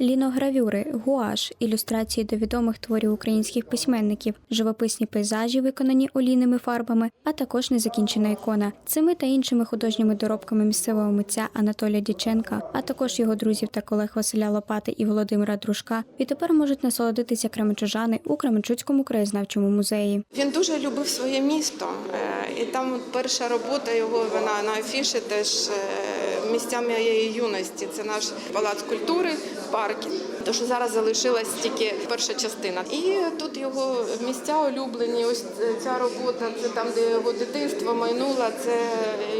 Ліногравюри, гуаш, ілюстрації до відомих творів українських письменників, живописні пейзажі, виконані олійними фарбами, а також незакінчена ікона. Цими та іншими художніми доробками місцевого митця Анатолія Діченка, а також його друзів та колег Василя Лопати і Володимира Дружка, відтепер можуть насолодитися кременчужани у Кременчуцькому краєзнавчому музеї. Він дуже любив своє місто, е, і там перша робота його вона на афіші теж е, місця моєї юності. Це наш палац культури, парки. То що зараз залишилась тільки перша частина. І тут його місця улюблені. Ось ця робота, це там, де його дитинство майнуло, це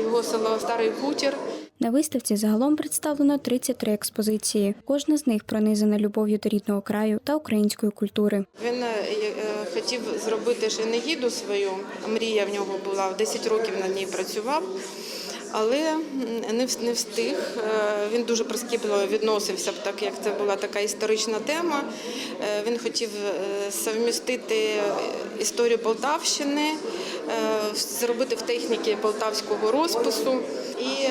його село Старий Хутір. На виставці загалом представлено 33 експозиції. Кожна з них пронизана любов'ю до рідного краю та української культури. Він е, е, хотів зробити Шенегіду свою. Мрія в нього була. В 10 років над ній працював. Але не встиг. Е, Він дуже прискіпливо відносився, так як це була така історична тема. Е, Він хотів е, совмістити історію Полтавщини, зробити в техніці полтавського розпису і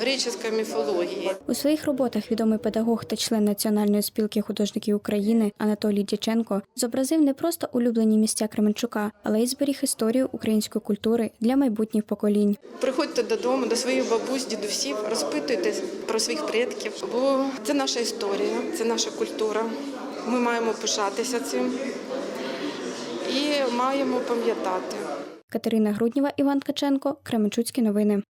греческої міфології. У своїх роботах відомий педагог та член Національної спілки художників України Анатолій Дяченко зобразив не просто улюблені місця Кременчука, але й зберіг історію української культури для майбутніх поколінь. Приходьте додому до своїх бабусь, дідусів, розпитуйте про своїх предків, бо це наша історія, це наша культура. Ми маємо пишатися цим і маємо пам'ятати. Катерина Грудніва, Іван Ткаченко, Кременчуцькі новини.